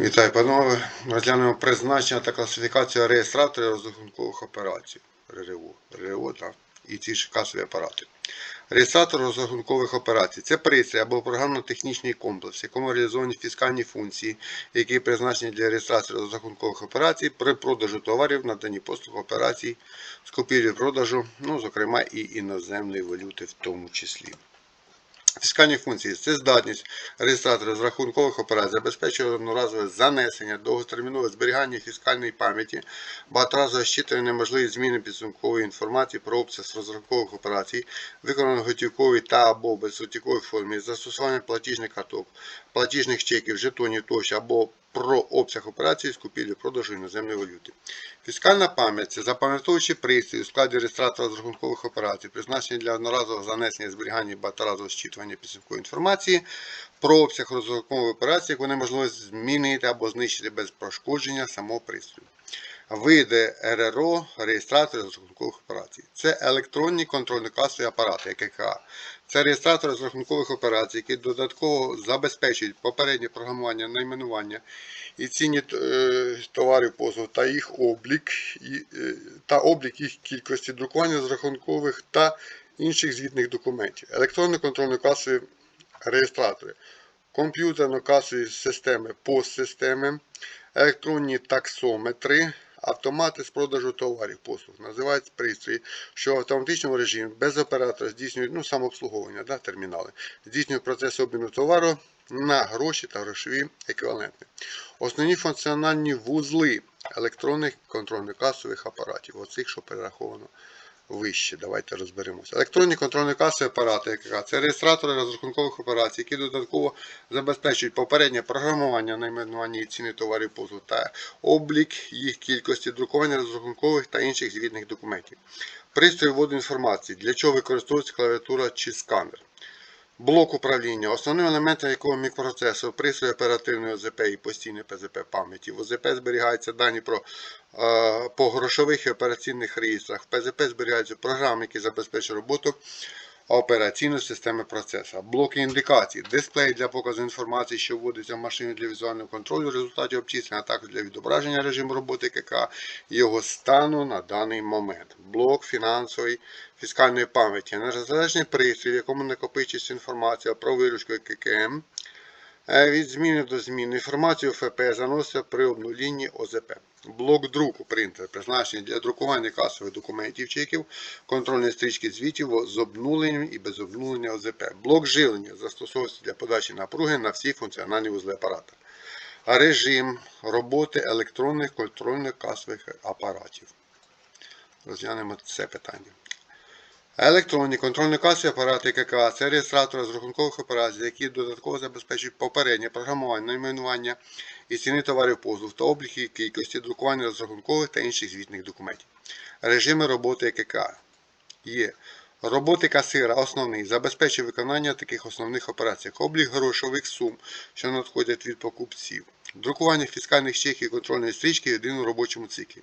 Вітаю, панове. Розглянемо призначення та класифікацію реєстраторів розрахункових операцій. РРО. РРО та і ці ж касові апарати. Реєстратор розрахункових операцій це пристрій або програмно-технічний комплекс, в якому реалізовані фіскальні функції, які призначені для реєстрації розрахункових операцій при продажу товарів, наданні послуг операцій з купівлі-продажу, ну, зокрема і іноземної валюти в тому числі. Фіскальні функції. Це здатність реєстратора з рахункових операцій забезпечує одноразове занесення, довготермінове зберігання фіскальної пам'яті, багаторазове щитування неможливі зміни підсумкової інформації про обсяг розрахункових операцій, виконаних готівковій та або безготівковій формі, застосування платіжних карток, платіжних чеків, жетонів тощо або про обсяг операцій з купівлі-продажу іноземної валюти. Фіскальна пам'ять це запам'ятовуючий пристрій у складі реєстратора з рахункових операцій, призначений для одноразового занесення зберігання і багаторазового зчитування підсумкової інформації про обсяг розрахункової операції, як вони можливо змінити або знищити без пошкодження самого пристрою. Види РРО, реєстратори розрахункових операцій. Це електронні контрольно-касові апарати, ЕКК. Це реєстратори розрахункових операцій, які додатково забезпечують попереднє програмування найменування і ціні е, товарів послуг та їх облік е, та облік їх кількості друкування з рахункових та інших звітних документів. Електронно-контрольно-касові реєстратори, комп'ютерно-касові системи, постсистеми, електронні таксометри, автомати з продажу товарів послуг. Називають пристрої, що в автоматичному режимі без оператора здійснюють ну, самообслуговування, да, термінали, здійснюють процес обміну товару на гроші та грошові еквіваленти. Основні функціональні вузли електронних контрольно-касових апаратів, оцих, що перераховано вище. Давайте розберемося. Електронні контрольні касові апарати, яка це реєстратори розрахункових операцій, які додатково забезпечують попереднє програмування найменування і ціни товарів послуг та облік їх кількості друкування розрахункових та інших звітних документів. Пристрій вводу інформації, для чого використовується клавіатура чи сканер. Блок управління. Основним елементом якого мікропроцесор, пристрій оперативної ОЗП і постійної ПЗП пам'яті. В ОЗП зберігаються дані про, е, по грошових і операційних реєстрах. В ПЗП зберігаються програми, які забезпечують роботу операційної системи процесора. Блоки індикацій. Дисплей для показу інформації, що вводиться в машину для візуального контролю результатів обчислення, а також для відображення режиму роботи КК його стану на даний момент. Блок фінансової фіскальної пам'яті. Незалежний пристрій, в якому накопичується інформація про виручку ККМ. Е, Від зміни до зміни інформацію ФП заноситься при обнулінні ОЗП. Блок друку принтер призначений для друкування касових документів чеків, контрольної стрічки звітів з обнуленням і без обнулення ОЗП. Блок живлення застосовується для подачі напруги на всі функціональні вузли апарата. Режим роботи електронних контрольних касових апаратів. Розглянемо це питання. Електронні контрольно-касові апарати ККА це реєстратори з рахункових операцій, які додатково забезпечують попереднє програмування, найменування і ціни товарів послуг та облік їх кількості друкування розрахункових та інших звітних документів. Режими роботи ККА є. Роботи касира основний забезпечує виконання таких основних операцій, як облік грошових сум, що надходять від покупців, друкування фіскальних чеків і контрольної стрічки в єдиному робочому циклі.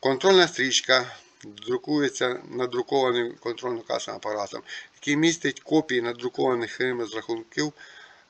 Контрольна стрічка друкується надрукованим контрольно-касовим апаратом, який містить копії надрукованих ними з рахунків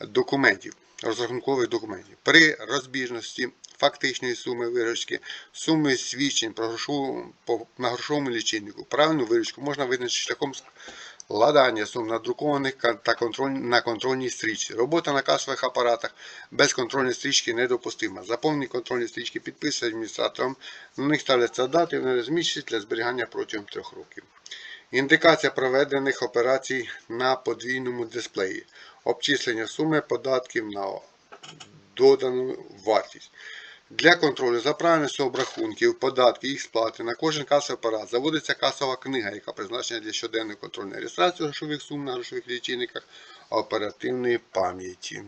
документів, розрахункових документів. При розбіжності фактичної суми виручки, суми свідчень про грошову, по- на грошовому лічильнику, правильну виручку можна визначити шляхом складання сум надрукованих та контроль, на контрольній стрічці. Робота на касових апаратах без контрольної стрічки недопустима. Заповнені контрольні стрічки підписують адміністратором, на них ставляться дати, вони розміщують для зберігання протягом трьох років. Індикація проведених операцій на подвійному дисплеї. Обчислення суми податків на додану вартість. Для контролю за правильністю обрахунків, податків, їх сплати на кожен касовий апарат заводиться касова книга, яка призначена для щоденної контрольної реєстрації грошових сум на грошових лічильниках оперативної пам'яті.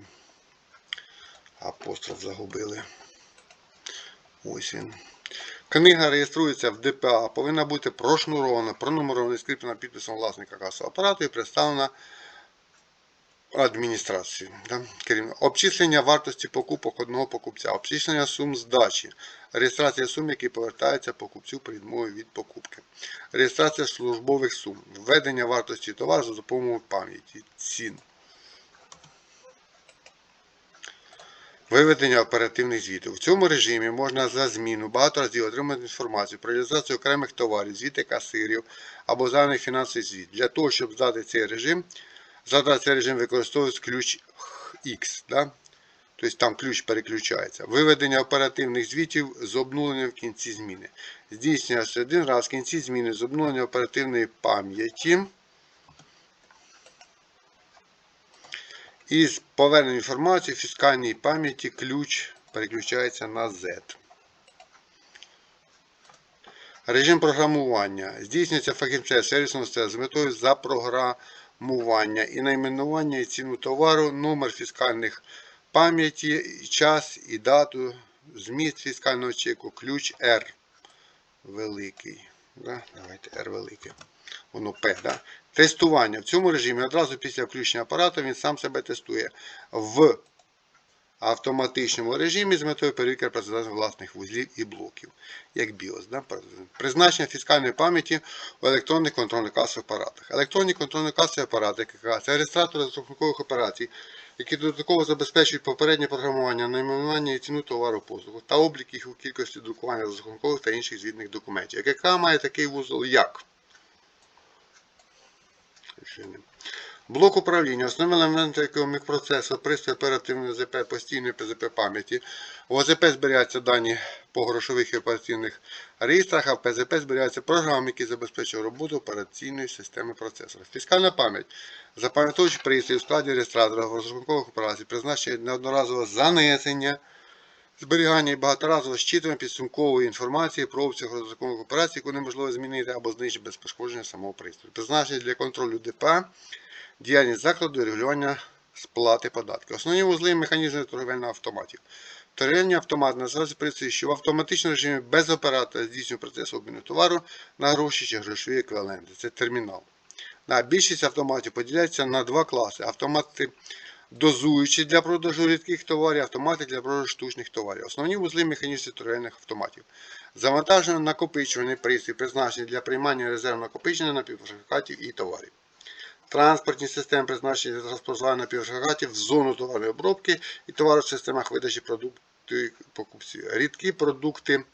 Апостроф загубили. Ось він. Книга реєструється в ДПА, повинна бути прошнурована, пронумерована і скріплена підписом власника касового апарату і представлена адміністрації. Да? Обчислення вартості покупок одного покупця, обчислення сум здачі, реєстрація сум, які повертаються покупцю при відмові від покупки, реєстрація службових сум, введення вартості товару за допомогою пам'яті, цін. Виведення оперативних звітів. В цьому режимі можна за зміну багато разів отримати інформацію про реалізацію окремих товарів, звіти касирів або заданий фінансовий звіт. Для того, щоб здати цей режим, задати цей режим використовується ключ X. Да? Тобто там ключ переключається. Виведення оперативних звітів з обнуленням в кінці зміни. Здійснюється один раз в кінці зміни з обнулення оперативної пам'яті. Із поверненням інформації в фіскальній пам'яті ключ переключається на Z. Режим програмування. Здійснюється фахівцем сервісного з метою запрограмування і найменування і ціну товару, номер фіскальних пам'яті, час і дату, зміст фіскального чеку, ключ R великий. Да? Давайте R великий. Воно P, да? Тестування. В цьому режимі одразу після включення апарату він сам себе тестує в автоматичному режимі з метою перевірки працездатних власних вузлів і блоків, як BIOS. Да? Призначення фіскальної пам'яті в електронних контрольних касових апаратах. Електронні контрольні касові апарати КК це реєстратори розрахункових операцій, які додатково забезпечують попереднє програмування, найменування і ціну товару послугу та облік їх у кількості друкування розрахункових та інших звітних документів. КК має такий вузол як. Блок управління, основні елементи якого мікропроцесор, пристрій оперативної ЗП, постійної ПЗП пам'яті. В ОЗП зберігаються дані по грошових і операційних реєстрах, а в ПЗП зберігаються програми, які забезпечують роботу операційної системи процесора. Фіскальна пам'ять. Запам'ятовуючи пристрій у складі реєстратора розрахункових операцій, призначення для одноразового занесення, зберігання і багаторазового щитування підсумкової інформації про обсяг розрахункових операцій, яку неможливо змінити або знищити без пошкодження самого пристрою. Призначення для контролю ДП, діяльність закладу і регулювання сплати податків. Основні вузли механізми торговельних автоматів. Торговельний автомат називається пристрій, що в автоматичному режимі без оператора здійснює процес обміну товару на гроші чи грошові еквіваленти. Це термінал. На більшість автоматів поділяється на два класи. Автомати дозуючі для продажу рідких товарів, автомати для продажу штучних товарів. Основні вузли механізмів торговельних автоматів. Завантажено накопичувальний пристрій, призначений для приймання резервного накопичення напівфабрикатів і товарів. Транспортні системи призначені для транспортування напівфабрикатів в зону товарної обробки і товару в системах видачі продуктів покупців. Рідкі продукти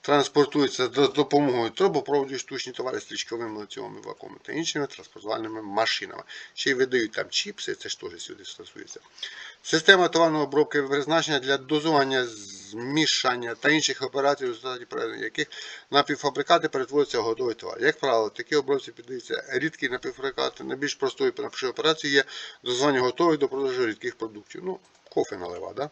транспортуються за допомогою трубопроводів, штучні товари стрічковими лицьовими вакуумами та іншими транспортувальними машинами. Ще й видають там чіпси, це ж теж сюди стосується. Система товарної обробки призначена для дозування, змішання та інших операцій, в результаті проведення яких напівфабрикати перетворюються в готовий товар. Як правило, такі обробці піддаються рідкі напівфабрикати. Найбільш простою наприклад, операцією є дозування готових до продажу рідких продуктів. Ну, кофе налива, да?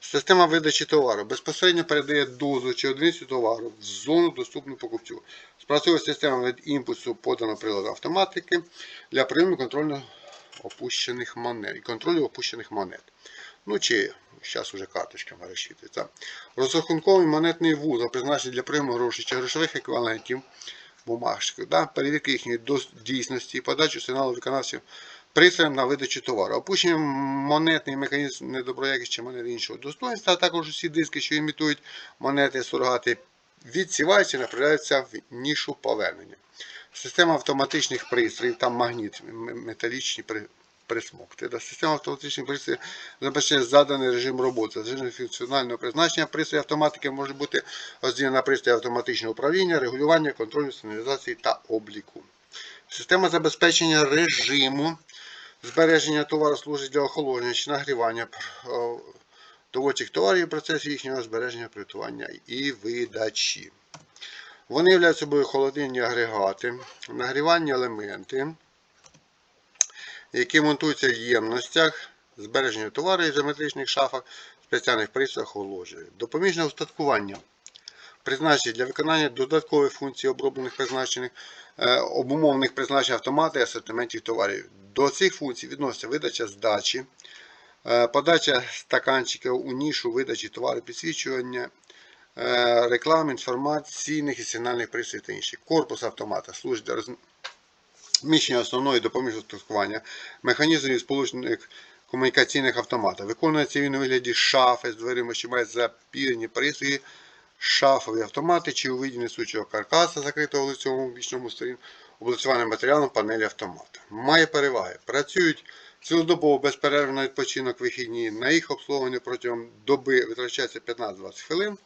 Система видачі товару безпосередньо передає дозу чи одиницю товару в зону доступну покупцю. Спрацьовує система від імпульсу подано приладом автоматики для прийому контролю опущених монет контролю опущених монет. Ну чи зараз уже карточками розчитується. Розрахунковий монетний вузол призначений для прийому грошей чи грошових еквівалентів бумажки, да, перевірки їхньої дійсності, подачу сигналу виконавців пристроєм на видачу товару. Опущення монетний механізм недоброякості чи монет іншого достоинства, а також усі диски, що імітують монети сурогати, відсіваються і направляються в нішу повернення. Система автоматичних пристроїв, там магніт, металічні присмокти. Система автоматичних пристроїв забезпечує заданий режим роботи. Режим функціонального призначення пристрою автоматики може бути розділена на пристрої автоматичного управління, регулювання, контролю, сигналізації та обліку. Система забезпечення режиму збереження товару служить для охолодження чи нагрівання е, доводчих товарів і процесу їхнього збереження, приготування і видачі. Вони являють собою холодильні агрегати, нагрівальні елементи, які монтуються в ємностях, збереження товару і геометричних шафах, спеціальних пристроях охолодження. Допоміжне устаткування призначені для виконання додаткових функцій оброблених призначених е, обумовлених призначень автомата і асортиментів товарів. До цих функцій відноситься видача здачі, е, подача стаканчиків у нішу видачі товарів, підсвічування, е, реклами, інформаційних і сигнальних пристроїв та інших. Корпус автомата служить для розміщення основної допоміжного устаткування, механізмів сполучених комунікаційних автоматів. Виконується він у вигляді шафи з дверима, що мають запірені пристрої, шафові автомати чи у виді несучого каркаса, закритого лицевому бічному сторін, облицюваним матеріалом панелі автомата. Має переваги. Працюють Цілодобово безперервний відпочинок вихідні. На їх обслуговування протягом доби витрачається 15-20 хвилин.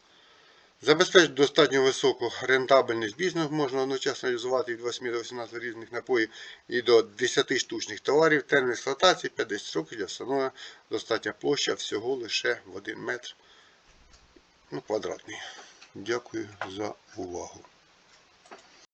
Забезпечити достатньо високу рентабельність бізнесу, можна одночасно реалізувати від 8 до 18 різних напоїв і до 10 штучних товарів. Термін експлуатації 50 років для встановлення достатня площа всього лише в 1 метр ну, квадратний. Дякую за увагу.